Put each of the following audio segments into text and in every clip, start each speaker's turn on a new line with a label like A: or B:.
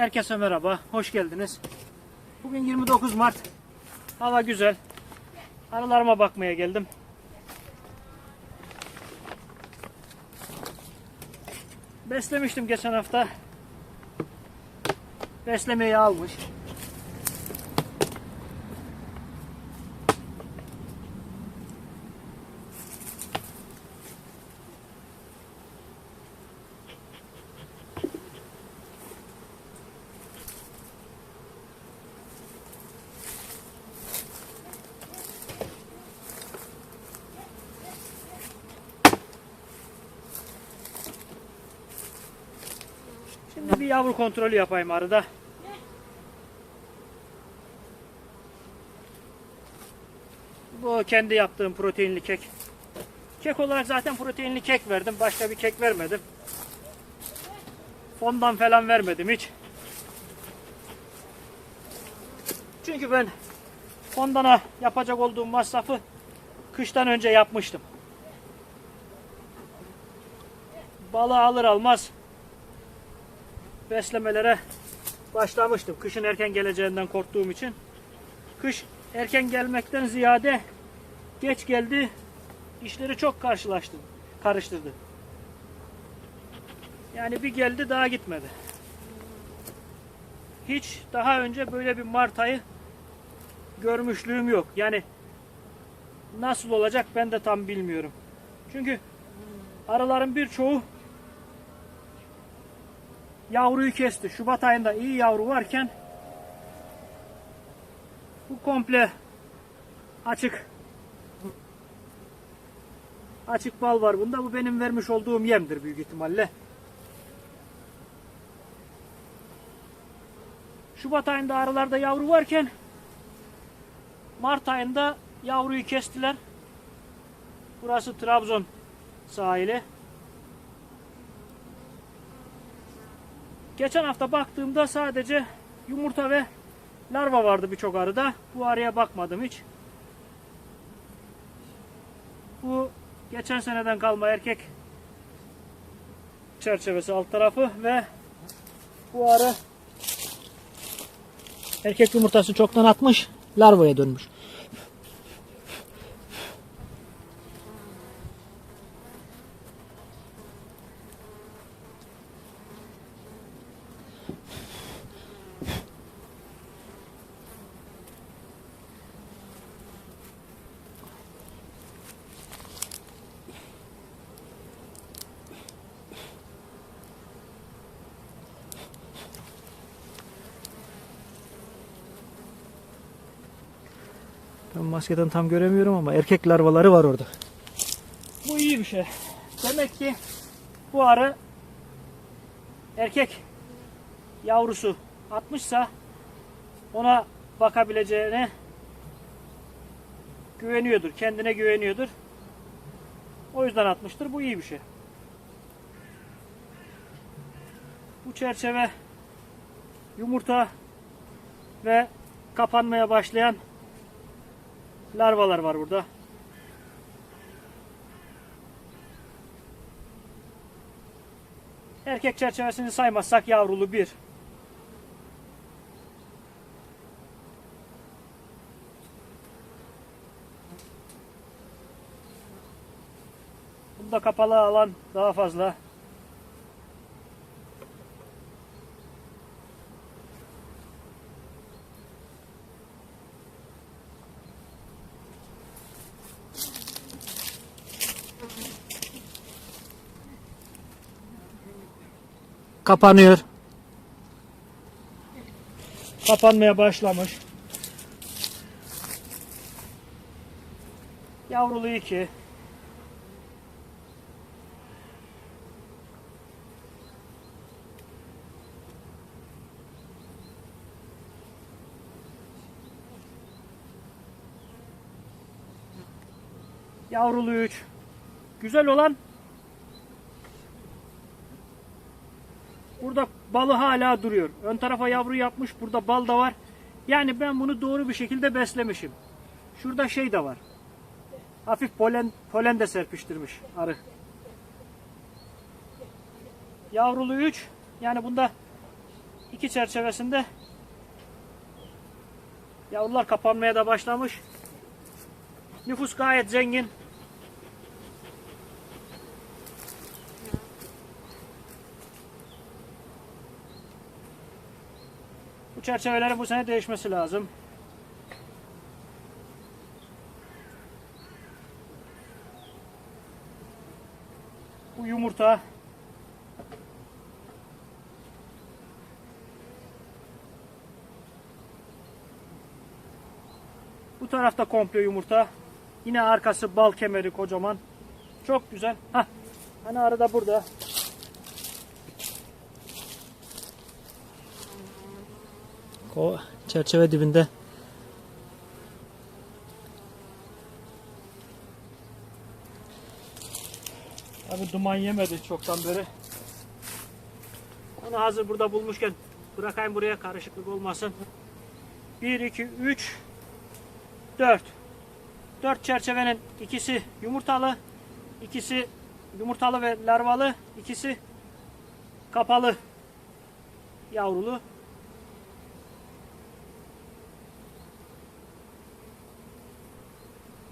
A: Herkese merhaba, hoş geldiniz. Bugün 29 Mart. Hava güzel. Arılarıma bakmaya geldim. Beslemiştim geçen hafta. Beslemeyi almış. Yavru kontrolü yapayım arada. Bu kendi yaptığım proteinli kek. Kek olarak zaten proteinli kek verdim. Başka bir kek vermedim. Fondan falan vermedim hiç. Çünkü ben fondana yapacak olduğum masrafı kıştan önce yapmıştım. Balığı alır almaz beslemelere başlamıştım. Kışın erken geleceğinden korktuğum için. Kış erken gelmekten ziyade geç geldi. İşleri çok karşılaştı, karıştırdı. Yani bir geldi daha gitmedi. Hiç daha önce böyle bir Mart ayı görmüşlüğüm yok. Yani nasıl olacak ben de tam bilmiyorum. Çünkü arıların birçoğu yavruyu kesti. Şubat ayında iyi yavru varken bu komple açık açık bal var bunda. Bu benim vermiş olduğum yemdir büyük ihtimalle. Şubat ayında arılarda yavru varken Mart ayında yavruyu kestiler. Burası Trabzon sahili. Geçen hafta baktığımda sadece yumurta ve larva vardı birçok arıda. Bu arıya bakmadım hiç. Bu geçen seneden kalma erkek çerçevesi alt tarafı ve bu arı erkek yumurtası çoktan atmış larvaya dönmüş. Maskeden tam göremiyorum ama erkek larvaları var orada. Bu iyi bir şey. Demek ki bu arı erkek yavrusu atmışsa ona bakabileceğine güveniyordur. Kendine güveniyordur. O yüzden atmıştır. Bu iyi bir şey. Bu çerçeve yumurta ve kapanmaya başlayan larvalar var burada. Erkek çerçevesini saymazsak yavrulu bir. Bunda kapalı alan daha fazla. Kapanıyor. Kapanmaya başlamış. Yavrulu iki. Yavrulu üç. Güzel olan Burada balı hala duruyor. Ön tarafa yavru yapmış. Burada bal da var. Yani ben bunu doğru bir şekilde beslemişim. Şurada şey de var. Hafif polen, polen de serpiştirmiş arı. Yavrulu 3. Yani bunda iki çerçevesinde yavrular kapanmaya da başlamış. Nüfus gayet zengin. Bu çerçevelerin bu sene değişmesi lazım. Bu yumurta. Bu tarafta komple yumurta. Yine arkası bal kemeri kocaman. Çok güzel. Hah. Hani arada burada. O çerçeve dibinde. Abi duman yemedi çoktan beri. Onu hazır burada bulmuşken bırakayım buraya karışıklık olmasın. 1, 2, 3, 4. 4 çerçevenin ikisi yumurtalı, ikisi yumurtalı ve larvalı, ikisi kapalı yavrulu.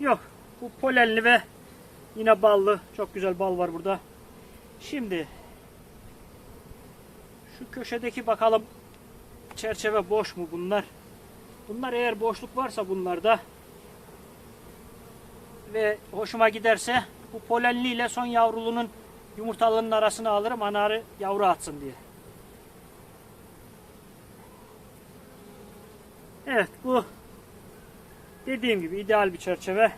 A: Yok. Bu polenli ve yine ballı. Çok güzel bal var burada. Şimdi şu köşedeki bakalım çerçeve boş mu bunlar? Bunlar eğer boşluk varsa bunlarda ve hoşuma giderse bu polenli ile son yavrulunun yumurtalığının arasına alırım anarı yavru atsın diye. Evet bu dediğim gibi ideal bir çerçeve.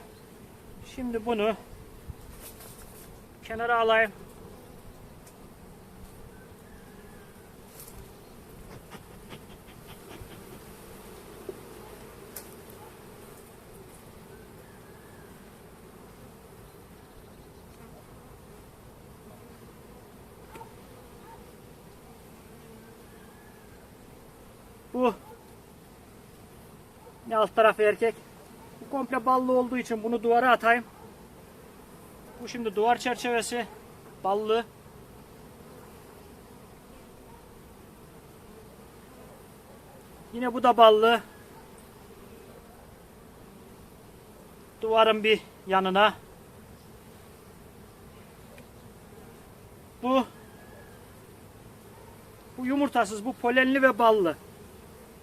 A: Şimdi bunu kenara alayım. Bu ne alt tarafı erkek. Komple ballı olduğu için bunu duvara atayım. Bu şimdi duvar çerçevesi. Ballı. Yine bu da ballı. Duvarın bir yanına. Bu bu yumurtasız, bu polenli ve ballı.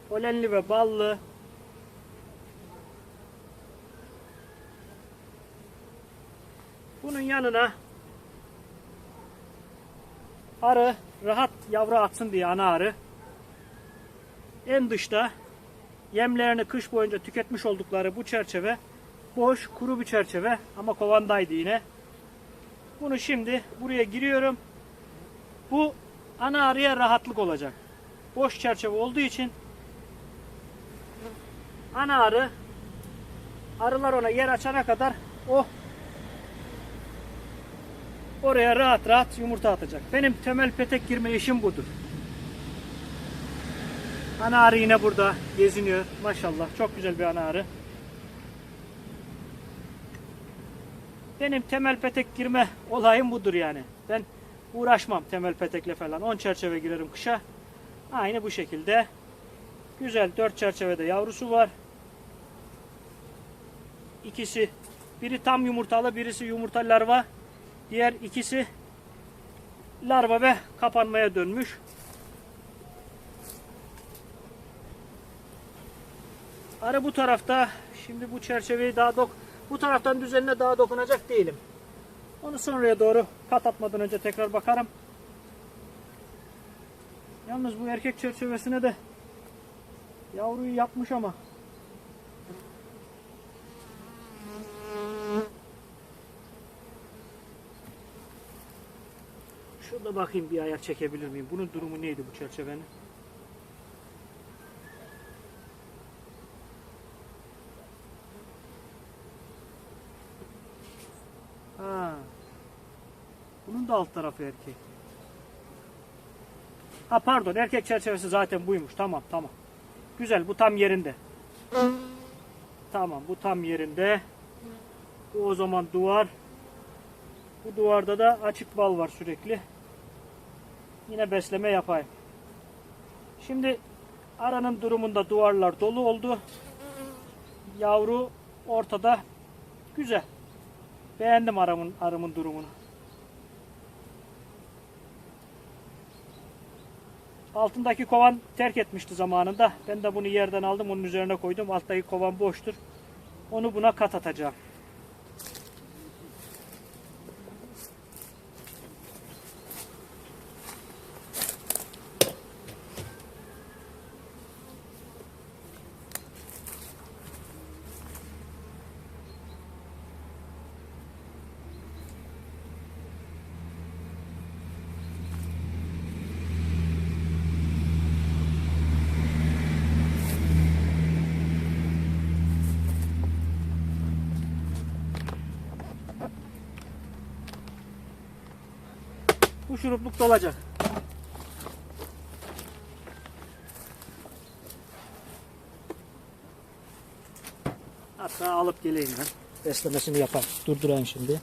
A: Polenli ve ballı. Yanına arı rahat yavru atsın diye ana arı. En dışta yemlerini kış boyunca tüketmiş oldukları bu çerçeve boş kuru bir çerçeve ama kovandaydı yine. Bunu şimdi buraya giriyorum. Bu ana arıya rahatlık olacak. Boş çerçeve olduğu için ana arı arılar ona yer açana kadar o oraya rahat rahat yumurta atacak. Benim temel petek girme işim budur. Ana arı yine burada geziniyor. Maşallah çok güzel bir ana arı. Benim temel petek girme olayım budur yani. Ben uğraşmam temel petekle falan. 10 çerçeve girerim kışa. Aynı bu şekilde. Güzel 4 çerçevede yavrusu var. İkisi biri tam yumurtalı, birisi yumurta larva. Diğer ikisi larva ve kapanmaya dönmüş. Arı bu tarafta. Şimdi bu çerçeveyi daha dok bu taraftan düzenine daha dokunacak değilim. Onu sonraya doğru kat atmadan önce tekrar bakarım. Yalnız bu erkek çerçevesine de yavruyu yapmış ama Şurada bakayım bir ayar çekebilir miyim? Bunun durumu neydi bu çerçevenin? Ha. Bunun da alt tarafı erkek. Ha pardon erkek çerçevesi zaten buymuş. Tamam tamam. Güzel bu tam yerinde. Tamam bu tam yerinde. Bu o zaman duvar. Bu duvarda da açık bal var sürekli. Yine besleme yapayım. Şimdi aranın durumunda duvarlar dolu oldu. Yavru ortada. Güzel. Beğendim aramın, arımın durumunu. Altındaki kovan terk etmişti zamanında. Ben de bunu yerden aldım, onun üzerine koydum. Alttaki kovan boştur. Onu buna kat atacağım. Şurupluk dolacak. Hatta alıp geleyim ben. Beslemesini yapar. Durdurayım şimdi.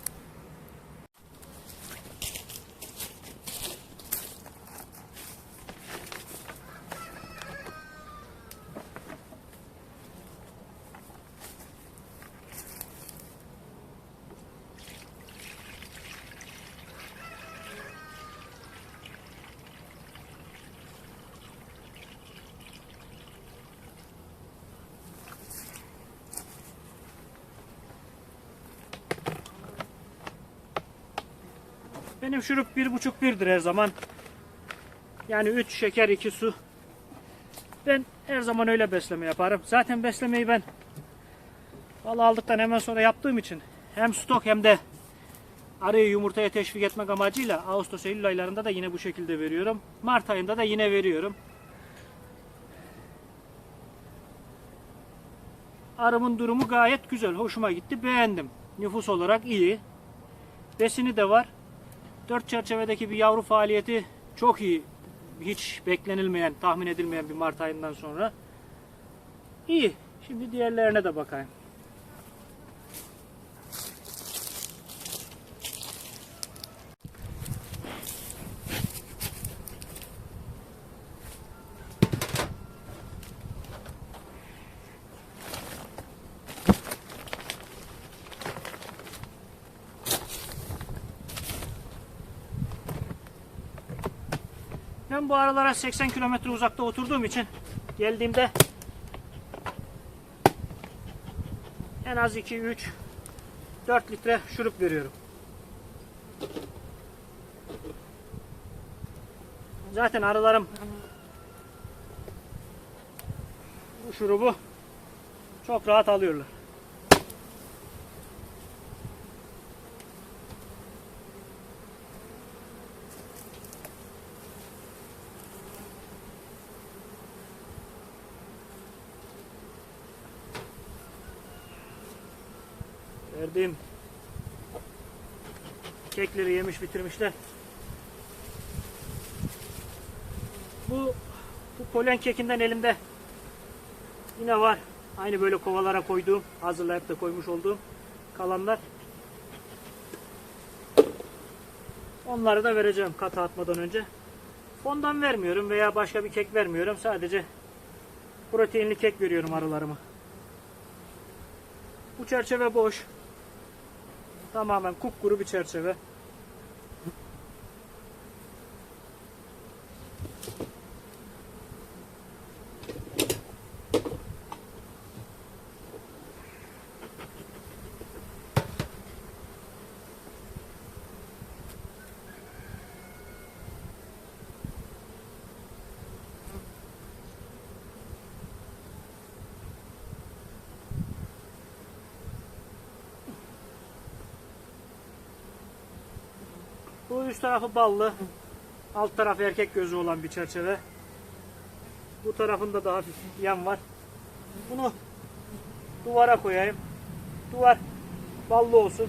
A: Benim şurup bir buçuk birdir her zaman. Yani 3 şeker 2 su. Ben her zaman öyle besleme yaparım. Zaten beslemeyi ben bal aldıktan hemen sonra yaptığım için hem stok hem de arıyı yumurtaya teşvik etmek amacıyla Ağustos Eylül aylarında da yine bu şekilde veriyorum. Mart ayında da yine veriyorum. Arımın durumu gayet güzel. Hoşuma gitti. Beğendim. Nüfus olarak iyi. Besini de var. Dört çerçevedeki bir yavru faaliyeti çok iyi. Hiç beklenilmeyen, tahmin edilmeyen bir Mart ayından sonra. İyi. Şimdi diğerlerine de bakayım. Ben bu aralara 80 kilometre uzakta oturduğum için geldiğimde en az 2, 3, 4 litre şurup veriyorum. Zaten arılarım bu şurubu çok rahat alıyorlar. Verdiğim kekleri yemiş bitirmişler. Bu bu polen kekinden elimde yine var. Aynı böyle kovalara koyduğum, hazırlayıp da koymuş olduğum kalanlar. Onları da vereceğim kata atmadan önce. Ondan vermiyorum veya başka bir kek vermiyorum. Sadece proteinli kek veriyorum arılarıma. Bu çerçeve boş. Tamamen kupkuru bir çerçeve. Bu üst tarafı ballı. Alt tarafı erkek gözü olan bir çerçeve. Bu tarafında da hafif yan var. Bunu duvara koyayım. Duvar ballı olsun.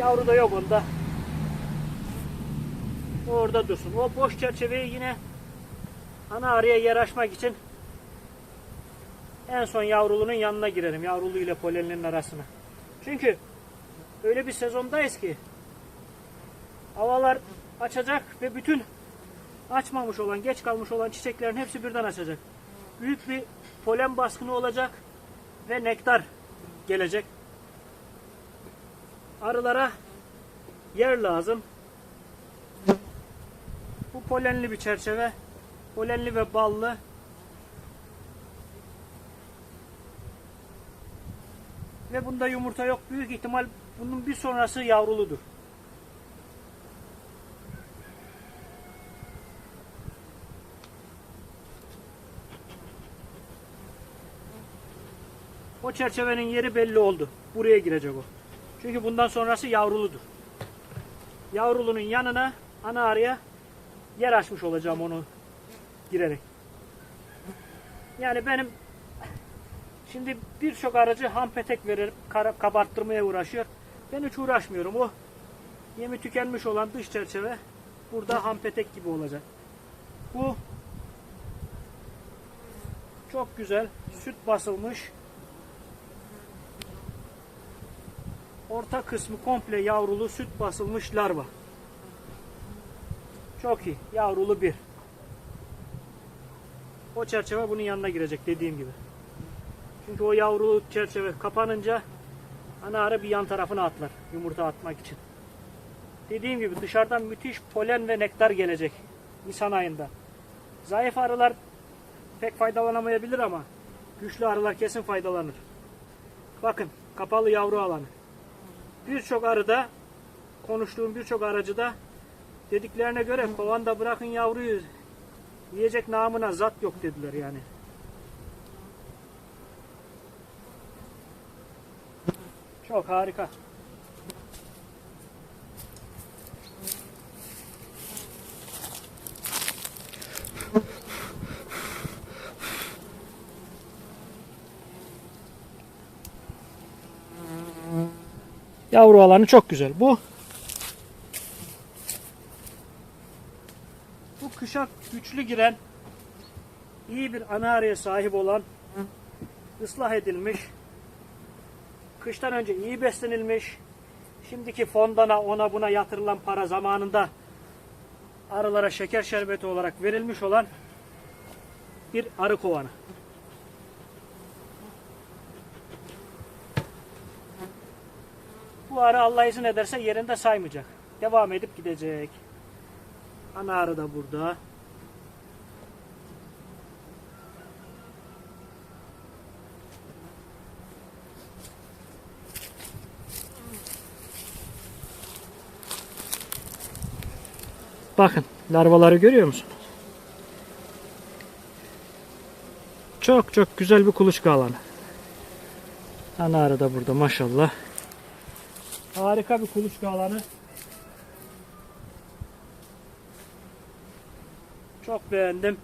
A: Yavru da yok onda. Orada dursun. O boş çerçeveyi yine ana arıya yer açmak için en son yavrulunun yanına girerim. Yavrulu ile poleninin arasına. Çünkü öyle bir sezondayız ki havalar açacak ve bütün açmamış olan, geç kalmış olan çiçeklerin hepsi birden açacak. Büyük bir polen baskını olacak ve nektar gelecek. Arılara yer lazım. Bu polenli bir çerçeve. Polenli ve ballı. Ve bunda yumurta yok. Büyük ihtimal bunun bir sonrası yavruludur. O çerçevenin yeri belli oldu. Buraya girecek o. Çünkü bundan sonrası yavruludur. Yavrulunun yanına ana arıya yer açmış olacağım onu girerek. Yani benim şimdi birçok aracı ham petek verip kabarttırmaya uğraşıyor. Ben hiç uğraşmıyorum. O yemi tükenmiş olan dış çerçeve burada ham petek gibi olacak. Bu çok güzel süt basılmış orta kısmı komple yavrulu süt basılmış larva. Çok iyi. Yavrulu bir. O çerçeve bunun yanına girecek dediğim gibi. Çünkü o yavrulu çerçeve kapanınca ana arı bir yan tarafına atlar yumurta atmak için. Dediğim gibi dışarıdan müthiş polen ve nektar gelecek Nisan ayında. Zayıf arılar pek faydalanamayabilir ama güçlü arılar kesin faydalanır. Bakın kapalı yavru alanı. Birçok arıda konuştuğum birçok aracıda dediklerine göre kovanda bırakın yavruyu yiyecek namına zat yok dediler yani. Çok harika. Yavru alanı çok güzel. Bu bu kışa güçlü giren iyi bir ana arıya sahip olan ıslah edilmiş kıştan önce iyi beslenilmiş şimdiki fondana ona buna yatırılan para zamanında arılara şeker şerbeti olarak verilmiş olan bir arı kovanı. Bu arı Allah izin ederse yerinde saymayacak. Devam edip gidecek. Ana arı da burada. Bakın larvaları görüyor musunuz? Çok çok güzel bir kuluçka alanı. Ana arı da burada maşallah. Harika bir kuluçka alanı. Çok beğendim.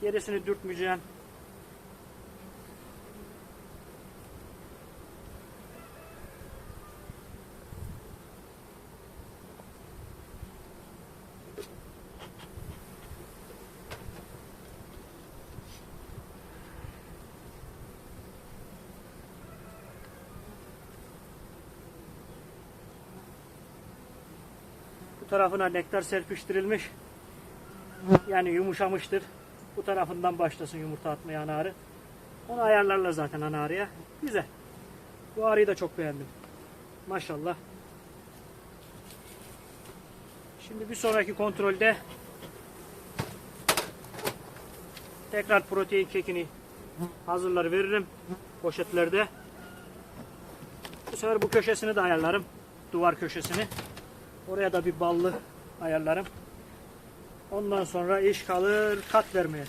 A: Gerisini dürtmeyeceğim. Tarafına nektar serpiştirilmiş. Yani yumuşamıştır. Bu tarafından başlasın yumurta atmaya ana arı. Onu ayarlarlar zaten ana arıya. Güzel. Bu arıyı da çok beğendim. Maşallah. Şimdi bir sonraki kontrolde tekrar protein kekini hazırlar veririm poşetlerde. Bu sefer bu köşesini de ayarlarım. Duvar köşesini. Oraya da bir ballı ayarlarım. Ondan sonra iş kalır kat vermeye.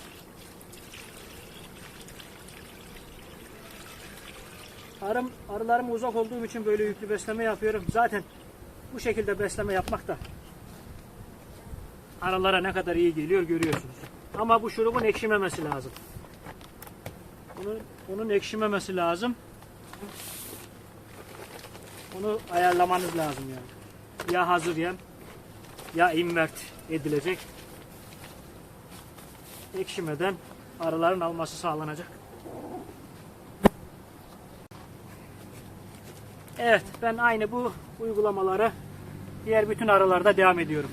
A: Arım, arılarım uzak olduğum için böyle yüklü besleme yapıyorum. Zaten bu şekilde besleme yapmak da arılara ne kadar iyi geliyor görüyorsunuz. Ama bu şurubun ekşimemesi lazım. Bunun, onun ekşimemesi lazım. Onu ayarlamanız lazım yani. Ya hazır yem ya invert edilecek. Ekşimeden arıların alması sağlanacak. Evet ben aynı bu uygulamaları diğer bütün arılarda devam ediyorum.